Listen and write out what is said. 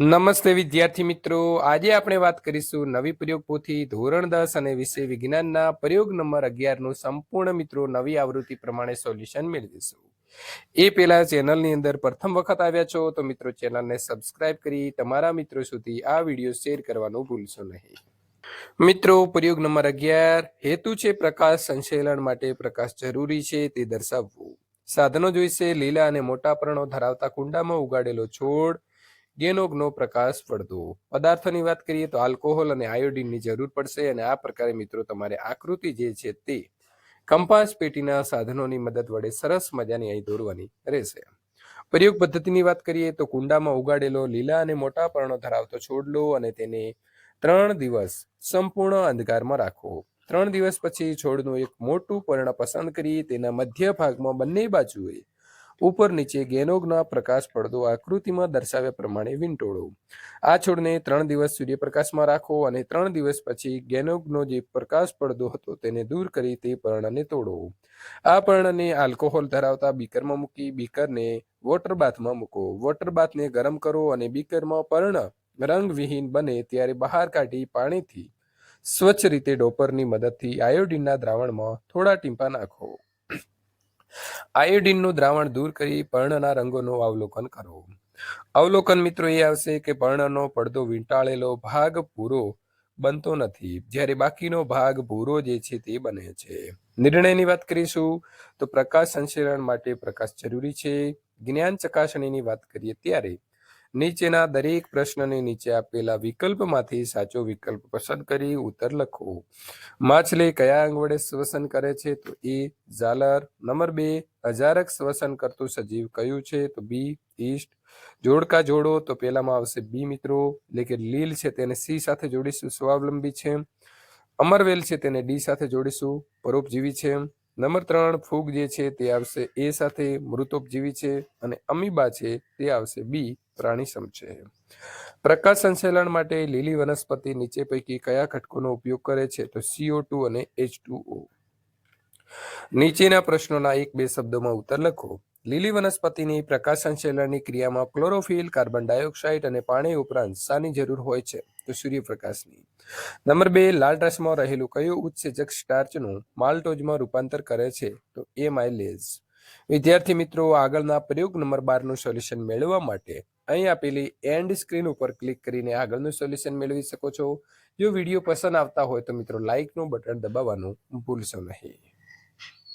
નમસ્તે વિદ્યાર્થી મિત્રો. આજે આપણે વાત કરીશું નવી પ્રયોગ પોથી ધોરણ દસ અને વિષય વિજ્ઞાનના પ્રયોગ નંબર અગિયારનું સંપૂર્ણ મિત્રો નવી આવૃત્તિ પ્રમાણે સોલ્યુશન મેળવીશું. એ પહેલા ચેનલની અંદર પ્રથમ વખત આવ્યા છો તો મિત્રો ચેનલને સબસ્ક્રાઇબ કરી તમારા મિત્રો સુધી આ વીડિયો શેર કરવાનું ભૂલશો નહીં. મિત્રો, પ્રયોગ નંબર અગિયાર, હેતુ છે પ્રકાશ સંશેલન માટે પ્રકાશ જરૂરી છે તે દર્શાવવું. સાધનો જોઈશે, લીલા અને મોટા પર્ણો ધરાવતા કુંડામાં ઉગાડેલો છોડ ગેનોગનો પ્રકાશ પડતો. પદાર્થોની વાત કરીએ તો આલ્કોહોલ અને આયોડિનની જરૂર પડશે અને આ પ્રકારે મિત્રો તમારે આકૃતિ જે છે તે કંપાસ પેટીના સાધનોની મદદ વડે સરસ મજાની અહીં દોરવાની રહેશે. પ્રયોગ પદ્ધતિની વાત કરીએ તો કુંડામાં ઉગાડેલો લીલા અને મોટા પર્ણો ધરાવતો છોડ લો અને તેને ત્રણ દિવસ સંપૂર્ણ અંધકારમાં રાખો. ત્રણ દિવસ પછી છોડનું એક મોટું પર્ણ પસંદ કરી તેના મધ્ય ભાગમાં બંને બાજુએ ઉપર નીચે ગેનોગના પ્રકાશ પડદો આકૃતિમાં દર્શાવ્યા પ્રમાણે વીંટોળો. આ છોડને ત્રણ દિવસ સૂર્યપ્રકાશમાં રાખો અને ત્રણ દિવસ પછી ગેનોગનો જે પ્રકાશ પડદો હતો તેને દૂર કરી તે પર્ણને તોડો. આ પર્ણને આલ્કોહોલ ધરાવતા બીકરમાં મૂકી બીકરને વોટર બાથમાં મૂકો. વોટર બાથને ગરમ કરો અને બીકરમાં પર્ણ રંગવિહીન બને ત્યારે બહાર કાઢી પાણીથી સ્વચ્છ રીતે ડોપરની મદદથી આયોડિનના દ્રાવણમાં થોડા ટીમ્પા નાખો. આયોડિનનું દ્રાવણ દૂર કરી પર્ણના રંગોનું અવલોકન કરો. અવલોકન મિત્રો એ આવશે કે પર્ણનો પડદો વીંટાળેલો ભાગ ભૂરો બનતો નથી. જ્યારે બાકીનો ભાગ ભૂરો જે છે તે બને છે. નિર્ણયની વાત કરીશું તો પ્રકાશ સંશ્લેષણ માટે પ્રકાશ જરૂરી છે. જ્ઞાન ચકાસણીની વાત કરીએ ત્યારે નીચેના દરેક પ્રશ્નની નીચે આપેલા વિકલ્પમાંથી સાચો વિકલ્પ પસંદ કરી ઉત્તર લખો. માછલી કયા અંગ વડે શ્વસન કરે છે? તો એ ઝાલર. નંબર બે હજારક શ્વસન કરતું સજીવ કયું છે? તો બી ઈસ્ટ જોડકા જોડો, તો પેલામાં આવશે બી મિત્રો. એટલે કે લીલ છે તેને સી સાથે જોડીશું, સ્વાવલંબી છે. અમરવેલ છે તેને ડી સાથે જોડીશું, પરોપજીવી છે. નંબર ત્રણ, ફૂગ જે છે તે આવશે એ સાથે મૃતોપજીવી છે. અને અમીબા છે તે આવશે બી. પ્રાણીસમ છે પ્રકાશ સંશ્લેષણ માટે લીલી વનસ્પતિ નીચે પૈકી કયા ઘટકોનો ઉપયોગ કરે છે? તો સીઓ ટુ અને એચ નીચેના પ્રશ્નોના એક બે શબ્દોમાં ઉત્તર લખો. લીલી વનસ્પતિની પ્રકાશ સંશ્લેષણની ક્રિયામાં ક્લોરોફિલ, કાર્બન ડાયોક્સાઇડ અને પાણી ઉપરાંત શાની જરૂર હોય છે. તો સૂર્યપ્રકાશની. નંબર બે, લાલ રસમાં રહેલું કયું ઉત્સેચક સ્ટાર્ચનું માલ્ટોજમાં રૂપાંતર કરે છે? તો એ માઇલેજ વિદ્યાર્થી મિત્રો, આગળના પ્રયોગ નંબર બારનું સોલ્યુશન મેળવવા માટે અહીં આપેલી એન્ડ સ્ક્રીન ઉપર ક્લિક કરીને આગળનું સોલ્યુશન મેળવી શકો છો. જો વીડિયો પસંદ આવતા હોય તો મિત્રો લાઇકનું બટન દબાવવાનું ભૂલશો નહીં.